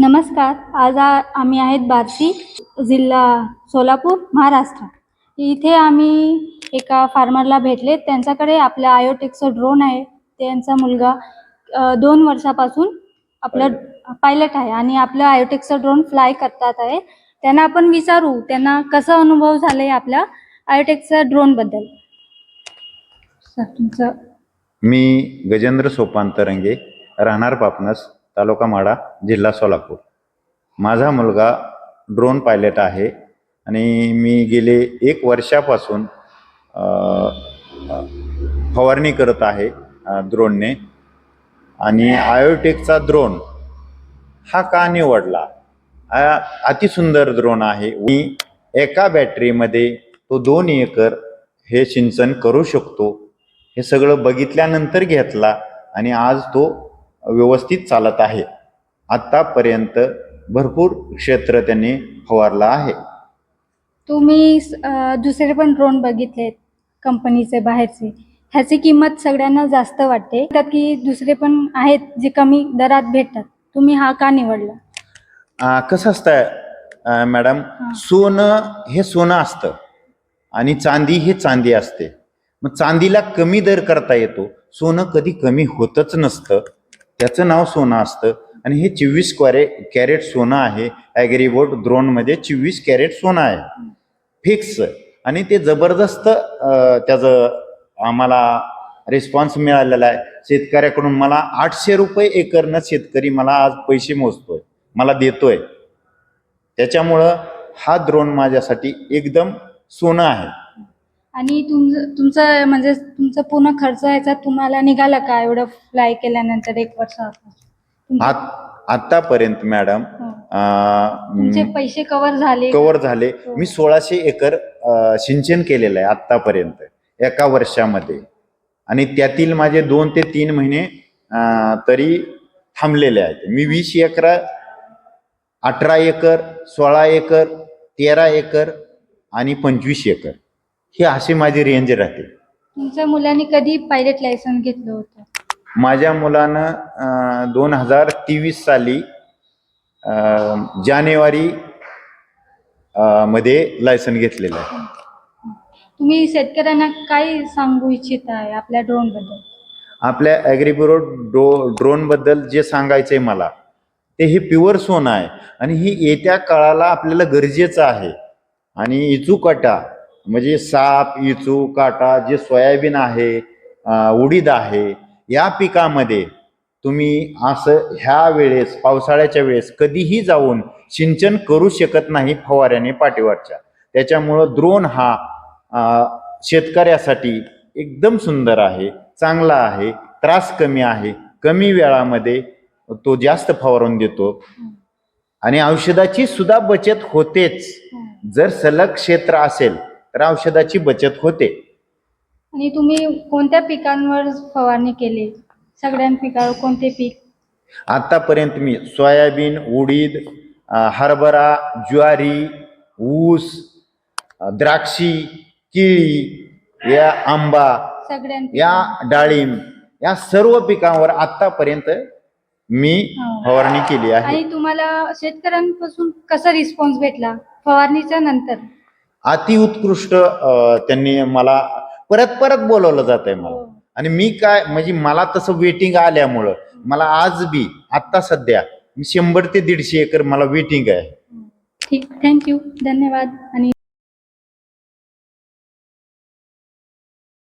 नमस्कार. आज आ आम्ही आहेत बार्शी जिल्हा सोलापूर महाराष्ट्र. इथे आम्ही एका फार्मरला भेटले. त्यांच्याकडे आपल्या आयोटेकचं ड्रोन आहे. त्यांचा मुलगा दोन वर्षापासून आपलं पायलट आहे आणि आपलं आयोटेकचं ड्रोन फ्लाय करतात आहे. त्यांना आपण विचारू त्यांना कसा अनुभव झाला आहे आपल्या आयोटेकच्या ड्रोनबद्दल सर तुमचं मी गजेंद्र सोपान तरंगे राहणार पापनस तालुका माडा जिल्हा सोलापूर. माझा मुलगा ड्रोन पायलट आहे आणि मी गेले एक वर्षापासून फवारणी करत आहे ड्रोनने आणि आयोटेकचा ड्रोन हा का निवडला? अतिसुंदर ड्रोन आहे. मी एका बॅटरीमध्ये तो दोन एकर हे सिंचन करू शकतो हे सगळं बघितल्यानंतर घेतला आणि आज तो व्यवस्थित चालत आहे. आत्तापर्यंत भरपूर क्षेत्र त्यांनी फवारलं आहे. तुम्ही दुसरे पण ड्रोन बघितलेत कंपनीचे बाहेरचे. ह्याची किंमत सगळ्यांना जास्त वाटते. त्यात की दुसरे पण आहेत जे कमी दरात भेटतात. तुम्ही हा का निवडला? कसं असतं मॅडम. सोनं हे सोनं असतं आणि चांदी हे चांदी असते. मग चांदीला कमी दर करता येतो. सोनं कधी कमी होतच नसतं. त्याचं नाव सोनं असतं. आणि हे चोवीस क्वारे कॅरेट सोनं आहे. ॲग्रीबोट ड्रोनमध्ये चोवीस कॅरेट सोनं आहे. फिक्स. आणि ते जबरदस्त त्याचं आम्हाला रिस्पॉन्स मिळालेला आहे. शेतकऱ्याकडून मला आठशे रुपये एकरनं शेतकरी मला आज पैसे मोजतोय. मला देतोय. त्याच्यामुळं हा द्रोण माझ्यासाठी एकदम सोनं आहे. आणि तुमचं तुमचं म्हणजे तुमचं पूर्ण खर्च ह्याचा तुम्हाला निघाला का? एवढं फ्लाय केल्यानंतर एक वर्षापासून आत आतापर्यंत मॅडम हो. तुमचे पैसे कव्हर झाले. कव्हर झाले. हो. मी सोळाशे एकर सिंचन केलेलं आहे आतापर्यंत एका वर्षामध्ये. आणि त्यातील माझे दोन ते तीन महिने तरी थांबलेले आहेत. मी वीस एकर अठरा एकर सोळा एकर तेरा एकर आणि पंचवीस एकर. ही अशी माझी रेंज राहते. तुमच्या मुलांनी कधी पायलट लायसन घेतलं होतं? माझ्या मुलानं दोन हजार तेवीस साली अ, जानेवारी अ, मध्ये लायसन घेतलेलं आहे. तुम्ही शेतकऱ्यांना काय सांगू इच्छित आहे आपल्या ड्रोनबद्दल? आपल्या ॲग्रिब्युरो ड्रो ड्रोनबद्दल जे सांगायचं आहे मला ते हे प्युअर सोनं आहे. आणि ही येत्या काळाला आपल्याला गरजेचं आहे. आणि इचू काटा म्हणजे साप इचू काटा जे सोयाबीन आहे उडीद आहे या पिकामध्ये तुम्ही असं ह्या वेळेस पावसाळ्याच्या वेळेस कधीही जाऊन सिंचन करू शकत नाही फवाऱ्याने पाठीवरच्या. त्याच्यामुळं द्रोण हा शेतकऱ्यासाठी एकदम सुंदर आहे चांगला आहे त्रास कमी आहे. कमी वेळामध्ये तो जास्त फवारून देतो. आणि औषधाची सुद्धा बचत होतेच. जर सलग क्षेत्र असेल तर औषधाची बचत होते. आणि तुम्ही कोणत्या पिकांवर फवारणी केली? सगळ्या पिकावर कोणते पीक? आतापर्यंत मी सोयाबीन उडीद अ, हरभरा ज्वारी ऊस अ, द्राक्षी केळी या आंबा सगळ्या या डाळिंब या सर्व पिकांवर आतापर्यंत मी हो. फवारणी केली आहे. आणि तुम्हाला शेतकऱ्यांपासून कसा रिस्पॉन्स भेटला? फवारणीच्या नंतर? अति उत्कृष्ट अ, त्यांनी मला परत परत बोलवलं जात आहे मला. हो. आणि मी काय म्हणजे मला तसं वेटिंग आल्यामुळं मला आज बी आत्ता सध्या मी शंभर ते दीडशे एकर मला वेटिंग आहे. ठीक थँक्यू धन्यवाद. आणि